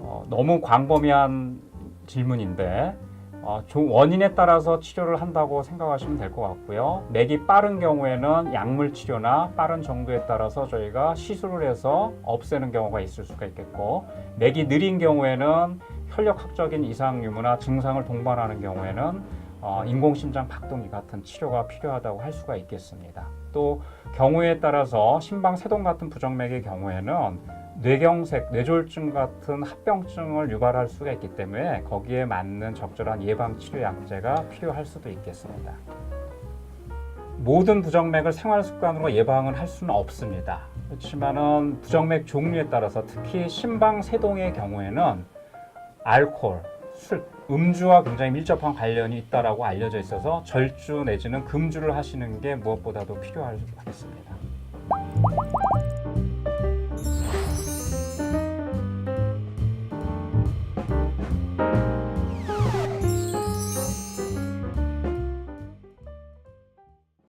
어, 너무 광범위한 질문인데 어, 조- 원인에 따라서 치료를 한다고 생각하시면 될 것 같고요. 맥이 빠른 경우에는 약물 치료나 빠른 정도에 따라서 저희가 시술을 해서 없애는 경우가 있을 수가 있겠고 맥이 느린 경우에는 혈력학적인 이상 유무나 증상을 동반하는 경우에는 어, 인공심장 박동기 같은 치료가 필요하다고 할 수가 있겠습니다. 또 경우에 따라서 심방세동 같은 부정맥의 경우에는 뇌경색, 뇌졸중 같은 합병증을 유발할 수가 있기 때문에 거기에 맞는 적절한 예방 치료 약제가 필요할 수도 있겠습니다. 모든 부정맥을 생활 습관으로 예방을 할 수는 없습니다. 그렇지만은 부정맥 종류에 따라서 특히 심방세동의 경우에는 알코올, 술, 음주와 굉장히 밀접한 관련이 있다라고 알려져 있어서 절주 내지는 금주를 하시는 게 무엇보다도 필요하겠습니다.